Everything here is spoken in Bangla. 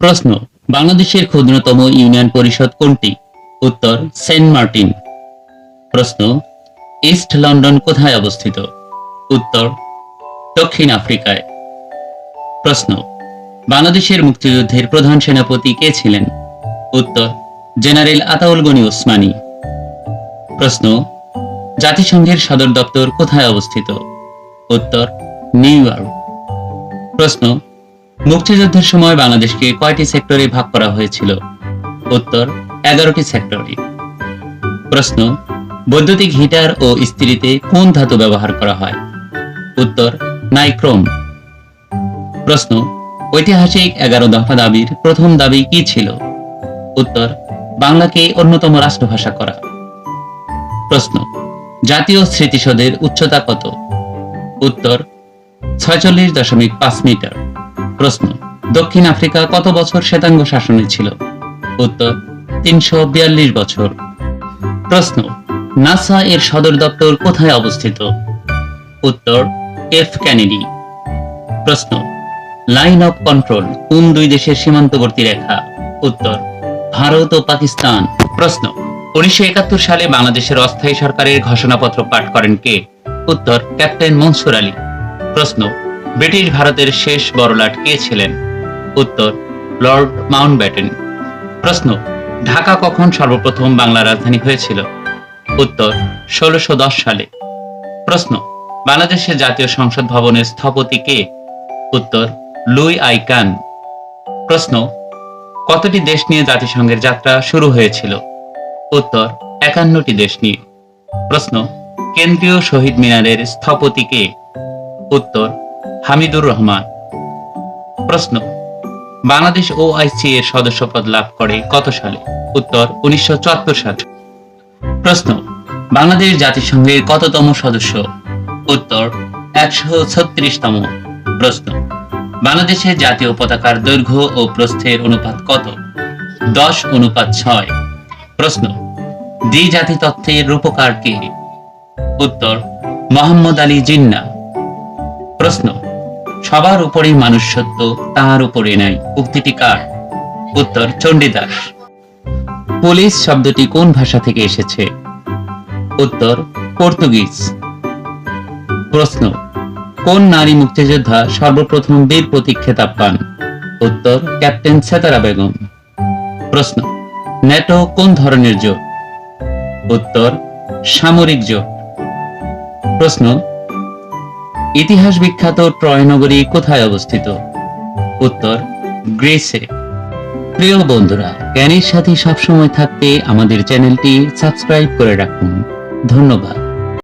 প্রশ্ন, বাংলাদেশের ক্ষুদ্রতম ইউনিয়ন পরিষদ কোনটি? উত্তর, সেন্ট মার্টিন। প্রশ্ন, ইস্ট লন্ডন কোথায় অবস্থিত? উত্তর, দক্ষিণ আফ্রিকায়। প্রশ্ন, বাংলাদেশের মুক্তিযুদ্ধের প্রধান সেনাপতি কে ছিলেন? উত্তর, জেনারেল আতাউল গনি ওসমানী। প্রশ্ন, জাতিসংঘের সদর দপ্তর কোথায় অবস্থিত? উত্তর, নিউ ইয়র্ক। প্রশ্ন মুক্তিযুদ্ধের সময় বাংলাদেশকে কয়টি সেক্টরে ভাগ করা হয়েছিল? উত্তর, এগারোটি সেক্টরে। প্রশ্ন, বৈদ্যুতিক হিটার ও ইস্ত্রিতে কোন ধাতু ব্যবহার করা হয়? উত্তর, নাইক্রোম। প্রশ্ন, ঐতিহাসিক এগারো দফা দাবির প্রথম দাবি কি ছিল? উত্তর, বাংলাকে অন্যতম রাষ্ট্রভাষা করা। প্রশ্ন, জাতীয় স্মৃতিসৌধের উচ্চতা কত? উত্তর, ছয়চল্লিশ দশমিক পাঁচ মিটার। প্রশ্ন। দক্ষিণ আফ্রিকা কত বছর শ্বেতাঙ্গ শাসনে ছিল? উত্তর, তিনশো বিয়াল্লিশ বছর। প্রশ্ন, নাসা এর সদর দপ্তর কোথায় অবস্থিত? উত্তর, এফ ক্যানেডি। প্রশ্ন, লাইন অফ কন্ট্রোল, কোন দুই দেশের সীমান্তবর্তী রেখা? উত্তর, ভারত ও পাকিস্তান। প্রশ্ন, উনিশশো একাত্তর সালে বাংলাদেশের অস্থায়ী সরকারের ঘোষণাপত্র পাঠ করেন কে? উত্তর, ক্যাপ্টেন মনসুর আলী। প্রশ্ন ব্রিটিশ ভারতের শেষ বড়লাট কে ছিলেন? উত্তর, লর্ড মাউন্টব্যাটেন। প্রশ্ন, ঢাকা কখন সর্বপ্রথম বাংলা রাজধানী হয়েছিল? উত্তর, ষোলশো সালে। প্রশ্ন, বাংলাদেশের জাতীয় সংসদ ভবনের স্থপতি কে? উত্তর, লুই আই কান। প্রশ্ন, কতটি দেশ নিয়ে জাতিসংঘের যাত্রা শুরু হয়েছিল? উত্তর, একান্নটি দেশ নিয়ে। প্রশ্ন, কেন্দ্রীয় শহীদ মিনারের স্থপতি কে? উত্তর হামিদুর রহমান। প্রশ্ন, বাংলাদেশ ও আইসি এর সদস্যপদ লাভ করে কত সালে? উত্তর, উনিশশো সালে। প্রশ্ন, বাংলাদেশ জাতিসংঘের কততম সদস্য? উত্তর, একশো ছত্রিশতম। প্রশ্ন, বাংলাদেশের জাতীয় পতাকার দৈর্ঘ্য ও প্রস্থের অনুপাত কত? দশ অনুপাত ছয়। প্রশ্ন দ্বি জাতি তত্ত্বের রূপকার কে? উত্তর, মোহাম্মদ আলী জিন্না প্রশ্ন, সবার উপরেই মানুষ সত্য তাহার উপরে নাই। উক্তিটি কার? উত্তর, চণ্ডীদাস। পুলিশ শব্দটি কোন ভাষা থেকে এসেছে? উত্তর, পর্তুগিজ। প্রশ্ন, কোন নারী মুক্তিযোদ্ধা সর্বপ্রথম বীর প্রতীক খেতাব পান? উত্তর, ক্যাপ্টেন সেতারা বেগম। প্রশ্ন, ন্যাটো কোন ধরনের জোট? উত্তর, সামরিক জোট। প্রশ্ন ইতিহাস বিখ্যাত ট্রয় নগরী কোথায় অবস্থিত? উত্তর, গ্রিসে। প্রিয় বন্ধুরা, জ্ঞানের সাথে সবসময় থাকতে আমাদের চ্যানেলটি সাবস্ক্রাইব করে রাখুন। ধন্যবাদ।